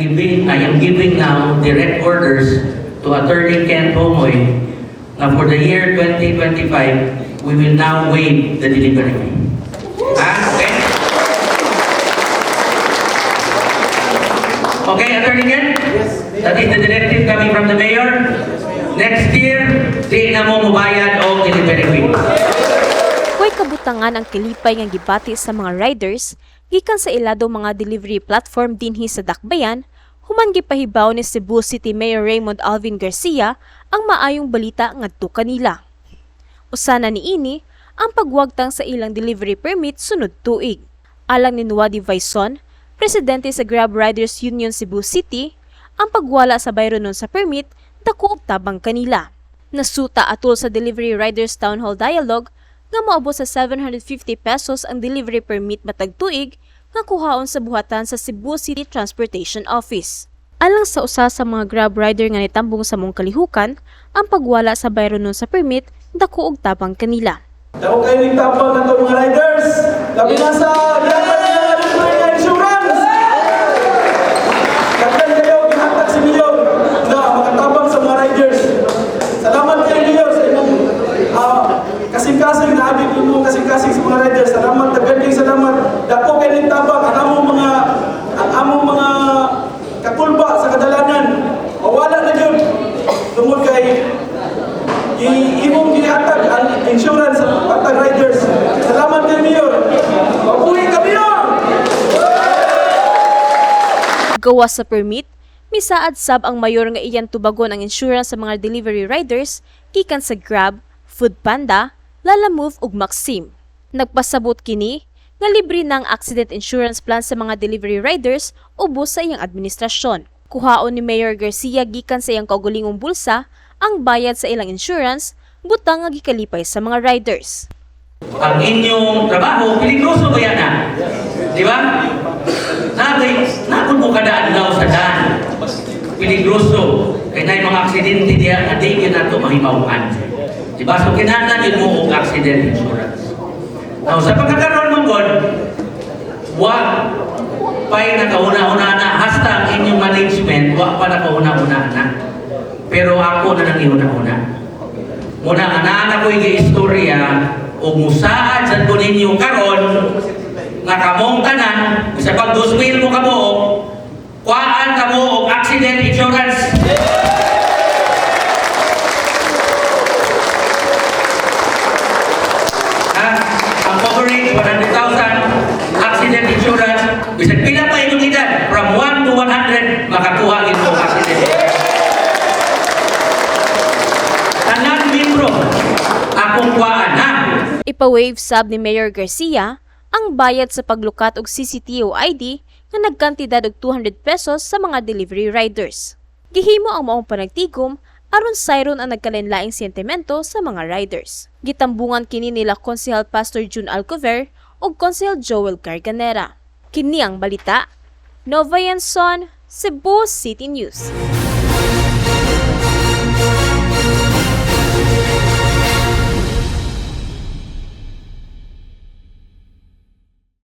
giving, I am giving now direct orders to Attorney Ken Pomoy na for the year 2025, we will now waive the delivery fee. Ah, okay? Okay, Attorney Ken? Yes, That is the directive coming from the mayor. Next year, di na mo mubayad o delivery fee. Huwag kabutangan ang kilipay nga gibati sa mga riders gikan sa ilado mga delivery platform dinhi sa Dakbayan human gipahibaw ni Cebu City Mayor Raymond Alvin Garcia ang maayong balita ngadto kanila. Usana niini ang pagwagtang sa ilang delivery permit sunod tuig. Alang ni Nuwadi Vaison, presidente sa Grab Riders Union Cebu City, ang pagwala sa bayro nun sa permit dako tabang kanila. Nasuta atol sa Delivery Riders Town Hall Dialogue nga moabot sa 750 pesos ang delivery permit matag tuig nga kuhaon sa buhatan sa Cebu City Transportation Office. Alang sa usa sa mga Grab rider nga nitambong sa mong kalihukan, ang pagwala sa bayro sa permit dako og tabang kanila. Daw kayo yung tapang na mga riders. Labi na libre insurance. Kagyan kayo, gihatag si Mayor na makatabang sa mga riders. Salamat kayo, Mayor, sa inyong ah, kasing-kasing na abig mo kasing-kasing sa mga riders. Salamat, kayo salamat. Dako kayo tabang, ang among mga ang among mga kakulba sa kadalanan. Mawala na yun. Tungod kay i-imong gihatag ang insurance sa patag riders. Salamat kay Mayor. Mabuhay ka, Mayor! Gawa sa permit, misaad sab ang mayor nga iyan tubagon ang insurance sa mga delivery riders gikan sa Grab, Foodpanda, Lalamove ug Maxim. Nagpasabot kini nga libre ng accident insurance plan sa mga delivery riders ubos sa iyang administrasyon. Kuhaon ni Mayor Garcia gikan sa iyang kaugulingong bulsa ang bayad sa ilang insurance butang nga gikalipay sa mga riders. Ang inyong trabaho, peligroso ba yan na? Di ba? Nabay, napon mo kadaan daw sa daan. Peligroso. Kaya na mga aksidente diya, nga di nato mahimawan. Di ba? So, kinahanglan mo og accident insurance. Now, sa pagkakaroon mong God, wag pa'y nakauna-una na, hasta ang inyong management, wag pa nakauna-una na. Pero ako na nang iuna-una. Muna nga naana ko yung istorya o musaad sa ko ninyo karon nga kamong tanan sa pag 2,000 mo kamo kuhaan kamo og accident insurance 100 makakuha accident insurance tanan membro akong kuhaan ha Ipa-wave sub ni Mayor Garcia ang bayad sa paglukat og CCTV ID nga nagkantidad og 200 pesos sa mga delivery riders. Gihimo ang maong panagtigom aron sayron ang nagkalinlaing sentimento sa mga riders. Gitambungan kini nila Konsehal Pastor June Alcover ug Konsehal Joel Carganera. Kini ang balita. Nova Yanson, Cebu City News.